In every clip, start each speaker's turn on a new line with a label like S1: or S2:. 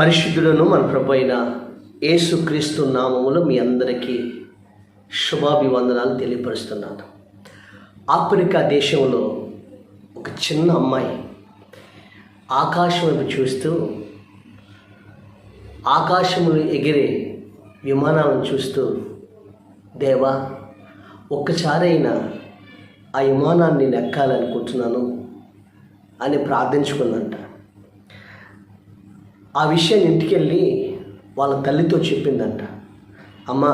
S1: పరిశుద్ధులను మన ప్రభు అయిన యేసుక్రీస్తు నామములో మీ అందరికీ శుభాభివందనాలు తెలియపరుస్తున్నాను. ఆఫ్రికా దేశంలో ఒక చిన్న అమ్మాయి ఆకాశం వైపు చూస్తూ ఆకాశంలో ఎగిరే విమానాలను చూస్తూ దేవా ఒక్కసారైనా ఆ విమానాన్ని నెక్కాలనుకుంటున్నాను అని ప్రార్థించుకుందంట ఆ విషయాన్ని ఇంటికి వెళ్ళి వాళ్ళ తల్లితో చెప్పిందంట. అమ్మ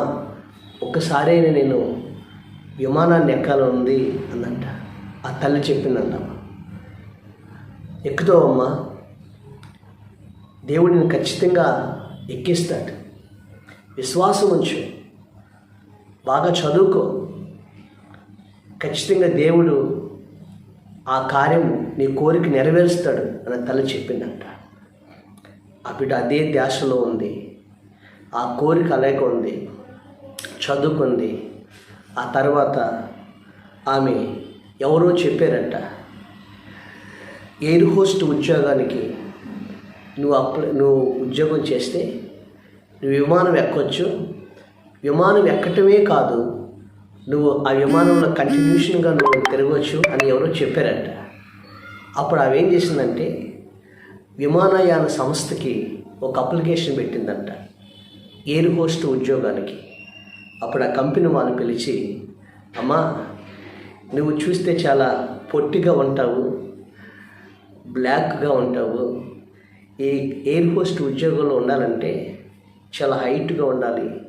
S1: ఒక్కసారైనా నేను విమానాన్ని ఎక్కాలనుంది అందంట. ఆ తల్లి చెప్పిందంట. ఎక్కుతావమ్మా దేవుడిని ఖచ్చితంగా ఎక్కిస్తాడు. విశ్వాసం ఉంచు. బాగా చదువుకో. ఖచ్చితంగా దేవుడు ఆ కార్యము నీ కోరిక నెరవేరుస్తాడు అని తల్లి చెప్పిందంట. ఆ బిడ్డ అదే ధ్యాసలో ఉంది. ఆ కోరిక అలాగే ఉంది చదువుకుంది. ఆ తర్వాత ఆమె ఎవరో చెప్పారంట ఎయిర్ హోస్ట్ ఉద్యోగానికి నువ్వు అప్లై నువ్వు ఉద్యోగం చేస్తే నువ్వు విమానం ఎక్కొచ్చు. విమానం ఎక్కటమే కాదు నువ్వు ఆ విమానంలో కంటిన్యూషన్గా నువ్వు తిరగవచ్చు అని ఎవరో చెప్పారట. అప్పుడు ఆమె ఏం చేసిందంటే విమానయాన సంస్థకి ఒక అప్లికేషన్ పెట్టిందంట. ఎయిర్ హోస్ట్ ఉద్యోగానికి. అప్పుడు ఆ కంపెనీ వాళ్ళు పిలిచి అమ్మా నువ్వు చూస్తే చాలా పొట్టిగా ఉంటావు బ్లాక్గా ఉంటావు. ఈ ఎయిర్ హోస్ట్ ఉద్యోగంలో ఉండాలంటే చాలా హైట్గా ఉండాలి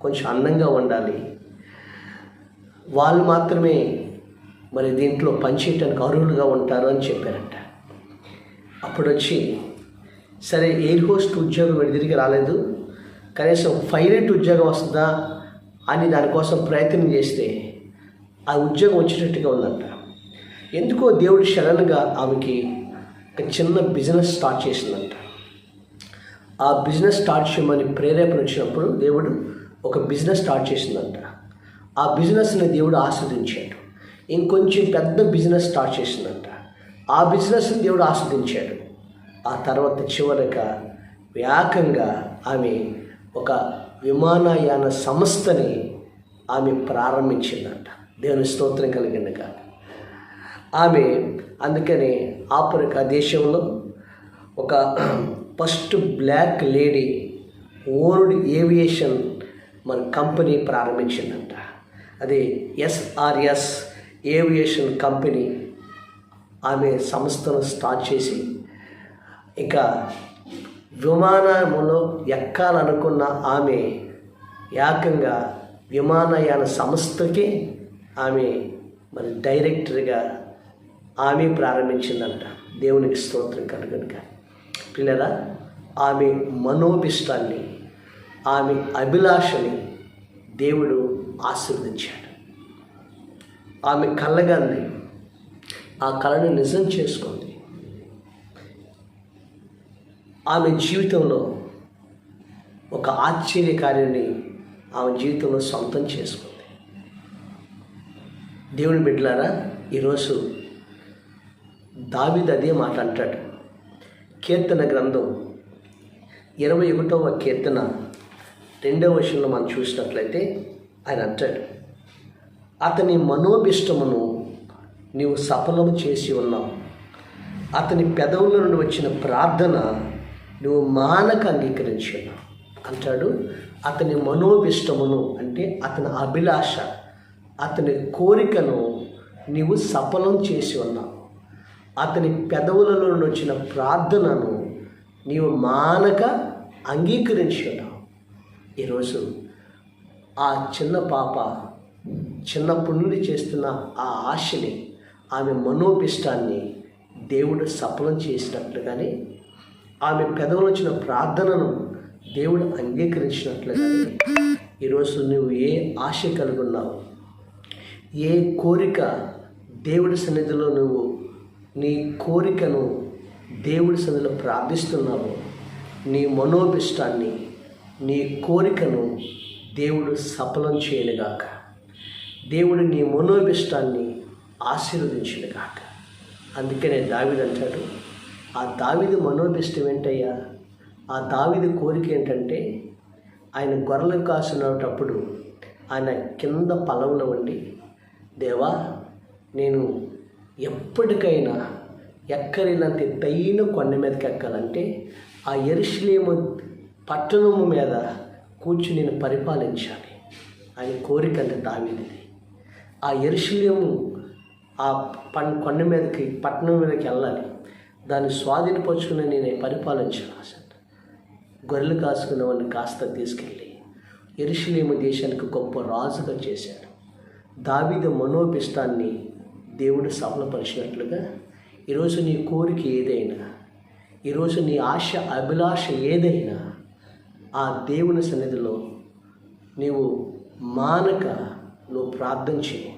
S1: కొంచెం అందంగా ఉండాలి. వాళ్ళు మాత్రమే మరి దీంట్లో పనిచేయటానికి అర్హులుగా ఉంటారు అని చెప్పారంట. అప్పుడు వచ్చి సరే ఎయిర్ హోస్ట్ ఉద్యోగం వీడి తిరిగి రాలేదు. కనీసం పైలట్ ఉద్యోగం వస్తుందా అని దానికోసం ప్రయత్నం చేస్తే ఆ ఉద్యోగం వచ్చినట్టుగా ఉందంట. ఎందుకో దేవుడు సడన్గా ఆమెకి ఒక చిన్న బిజినెస్ స్టార్ట్ చేసిందంట. ఆ బిజినెస్ స్టార్ట్ చేయమని ప్రేరేపణ వచ్చినప్పుడు దేవుడు ఒక బిజినెస్ స్టార్ట్ చేసిందంట. ఆ బిజినెస్ని దేవుడు ఆస్వాదించాడు. ఇంకొంచెం పెద్ద బిజినెస్ స్టార్ట్ చేసిందంట. ఆ బిజినెస్ని దేవుడు ఆస్వాదించాడు. ఆ తర్వాత చివరగా వ్యాకంగా ఆమె ఒక విమానయాన సంస్థని ఆమె ప్రారంభించిందంట. దేవుని స్తోత్రం కాదు ఆమె అందుకని ఆఫ్రికా దేశంలో ఒక first black lady old aviation మన కంపెనీ ప్రారంభించిందంట. అది ఎస్ఆర్ఎస్ ఏవియేషన్ కంపెనీ ఆమె సంస్థను స్టార్ట్ చేసి ఇక విమానములో ఎక్కాలనుకున్న ఆమె ఏకంగా విమానయాన సంస్థకి ఆమె మరి డైరెక్టర్గా ఆమె ప్రారంభించిందంట. దేవునికి స్తోత్రం కనుక పిల్లరా ఆమె మనోభిష్టాన్ని ఆమె అభిలాషని దేవుడు ఆశీర్వదించాడు. ఆమె కళ్ళగాన్ని ఆ కళను నిజం చేసుకుంది ఆమె జీవితంలో ఒక ఆశ్చర్యకార్యాన్ని ఆమె జీవితంలో సొంతం చేసుకుంది. దేవుని బిడ్డలారా ఈరోజు దావిది అదే మాట అంటాడు. కీర్తన గ్రంథం ఇరవై ఒకటవ కీర్తన రెండవ విషయంలో మనం చూసినట్లయితే ఆయన అంటాడు అతని మనోభిష్టమును నీవు సఫలం చేసి ఉన్నావు. అతని పెదవుల నుండి వచ్చిన ప్రార్థన నువ్వు మానక అంగీకరించి ఉన్నావు. అంటాడు అతని మనోభిష్టమును అంటే అతని అభిలాష అతని కోరికను నీవు సఫలం చేసి ఉన్నావు. అతని పెదవుల నుండి వచ్చిన ప్రార్థనను నీవు మానక అంగీకరించి ఉన్నావు. ఈరోజు ఆ చిన్న పాప చిన్నప్పటి నుండి చేస్తున్న ఆ ఆశని ఆమె మనోభిష్టాన్ని దేవుడు సఫలం చేసినట్లుగానే ఆమె పెదవులు వచ్చిన ప్రార్థనను దేవుడు అంగీకరించినట్లుగానే. ఈరోజు నువ్వు ఏ ఆశ కలిగి ఉన్నావు? ఏ కోరిక దేవుడి సన్నిధిలో నువ్వు నీ కోరికను దేవుడి సన్నిధిలో ప్రార్థిస్తున్నావు నీ మనోభిష్టాన్ని నీ కోరికను దేవుడు సఫలం చేయనుగాక. దేవుడు నీ మనోభిష్టాన్ని ఆశీర్వదించునుగాక. అందుకనే దావిది అంటాడు ఆ దావిది మనోభిష్టం ఏంటయ్యా? ఆ దావిది కోరిక ఏంటంటే ఆయన గొర్రెలు కాసునేటప్పుడు ఆయన కింద పొలంలో ఉండి దేవా నేను ఎప్పటికైనా ఎక్కడినంత ఎత్తైన కొండ మీదకి ఎక్కాలంటే ఆ ఎరుషులేము పట్టణము మీద కూర్చుని నేను పరిపాలించాలి. ఆయన కోరిక అంటే దావిది ఆ ఎరుషులేము ఆ పన్ కొండ మీదకి పట్టణం మీదకి వెళ్ళాలి. దాన్ని స్వాధీనపరుచుకుని నేను పరిపాలించాను అసలు గొర్రెలు కాసుకున్న వాడిని కాస్త తీసుకెళ్ళి ఎరుషులేము దేశానికి గొప్ప రాజుగా చేశాడు. దావిద మనోపిష్టాన్ని దేవుడు సఫలపరిచినట్లుగా ఈరోజు నీ కోరిక ఏదైనా ఈరోజు నీ ఆశ అభిలాష ఏదైనా ఆ దేవుని సన్నిధిలో నీవు మానక నువ్వు ప్రార్థన చేయి.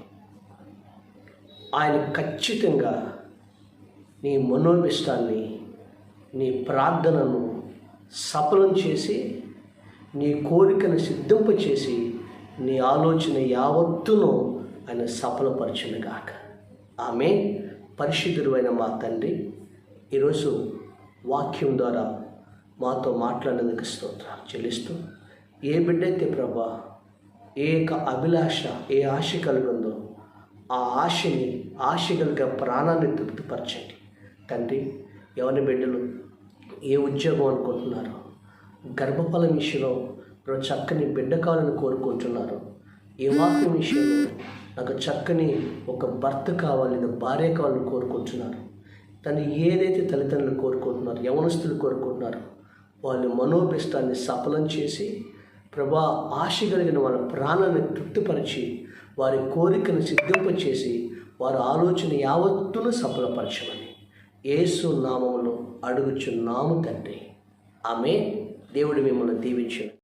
S1: ఆయన ఖచ్చితంగా నీ మనోభిష్టాన్ని నీ ప్రార్థనను సఫలం చేసి నీ కోరికను సిద్ధింపచేసి నీ ఆలోచన యావత్తును ఆయన సఫలపరచునుగాక. ఆమె పరిశుద్ధుడైన మా తండ్రి ఈరోజు వాక్యం ద్వారా మాతో మాట్లాడేందుకు స్తోత్రాలు చెల్లిస్తూ ఏ బిడ్డైతే ప్రభా ఏ యొక్క అభిలాష ఏ ఆశ కలిగి ఉందో ఆ ఆశని ఆశ ప్రాణాన్ని తృప్తిపరచండి తండ్రి ఎవరి బిడ్డలు ఏ ఉద్యోగం అనుకుంటున్నారో గర్భఫలం విషయంలో ఇప్పుడు చక్కని బిడ్డ కావాలని కోరుకుంటున్నారు ఏ వాక్యం విషయంలో నాకు చక్కని ఒక భర్త కావాలి లేదా భార్య కావాలని కోరుకుంటున్నారు తను ఏదైతే తల్లిదండ్రులు కోరుకుంటున్నారు యవనస్తులు కోరుకుంటున్నారు వాళ్ళ మనోభిష్టాన్ని సఫలం చేసి ప్రభా ఆశ కలిగిన వాళ్ళ ప్రాణాన్ని తృప్తిపరిచి వారి కోరికను సిద్ధింపచేసి వారి ఆలోచన యావత్తును సఫలపరచమని యేసు నామమును అడుగుచున్నాము తండ్రి. ఆమె దేవుడు మిమ్మల్ని దీవించను.